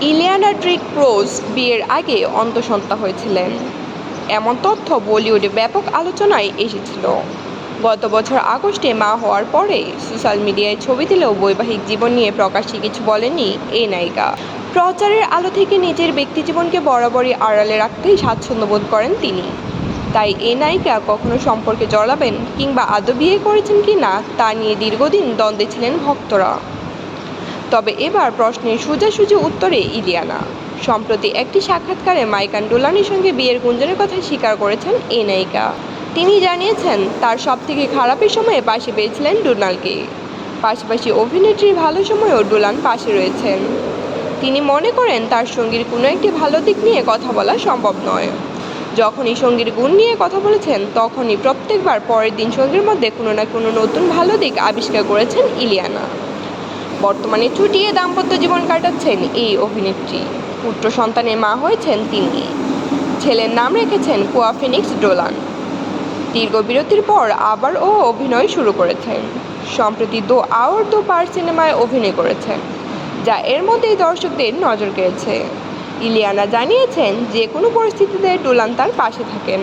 Ileana trick ক্রোজ বিয়ের আগে অন্তঃসত্ত্বা হয়েছিলেন এমন তথ্য বলিউডে ব্যাপক আলোচনায় এসেছিল। গত বছর আগস্টে মা হওয়ার পরে সোশ্যাল মিডিয়ায় ছবি দিলেও বৈবাহিক জীবন নিয়ে প্রকাশ্যে কিছু বলেনি এই নায়িকা। প্রচারের আলো থেকে নিজের ব্যক্তিজীবনকে বরাবরই আড়ালে রাখতেই স্বাচ্ছন্দ্য বোধ করেন তিনি। তাই এ নায়িকা কখনো সম্পর্কে জড়াবেন কিংবা আদৌ বিয়ে করেছেন কি না তা নিয়ে দীর্ঘদিন দ্বন্দ্বে ছিলেন ভক্তরা। তবে এবার প্রশ্নের সোজাসুজি উত্তরে ইলিয়ানা। সম্প্রতি একটি সাক্ষাৎকারে মাইকান ডোলানির সঙ্গে বিয়ের গুঞ্জনের কথা স্বীকার করেছেন এই নায়িকা। তিনি জানিয়েছেন, তার সবথেকে খারাপের সময়ে পাশে পেয়েছিলেন ডোনালকে পাশাপাশি অভিনেত্রীর ভালো সময়েও ডোলান পাশে রয়েছেন। তিনি মনে করেন, তার সঙ্গীর কোনো একটি ভালো দিক নিয়ে কথা বলা সম্ভব নয়। যখনই সঙ্গীর গুণ নিয়ে কথা বলেছেন, তখনই প্রত্যেকবার পরের দিন সঙ্গীর মধ্যে কোনো না কোনো নতুন ভালো দিক আবিষ্কার করেছেন ইলিয়ানা। বর্তমানে ছুটিয়ে দাম্পত্য জীবন কাটাচ্ছেন এই অভিনেত্রী। পুত্র সন্তানের মা হয়েছেন তিনি। ছেলের নাম রেখেছেন কুয়া ফিনিক্স ডোলান। দীর্ঘ বিরতির পর আবার ও অভিনয় শুরু করেছেন। সম্প্রতি দো আওয়ার দো পার সিনেমায় অভিনয় করেছেন, যা এর মধ্যেই দর্শকদের নজর কেড়েছে। ইলিয়ানা জানিয়েছেন, যে কোনো পরিস্থিতিতে ডোলান তার পাশে থাকেন।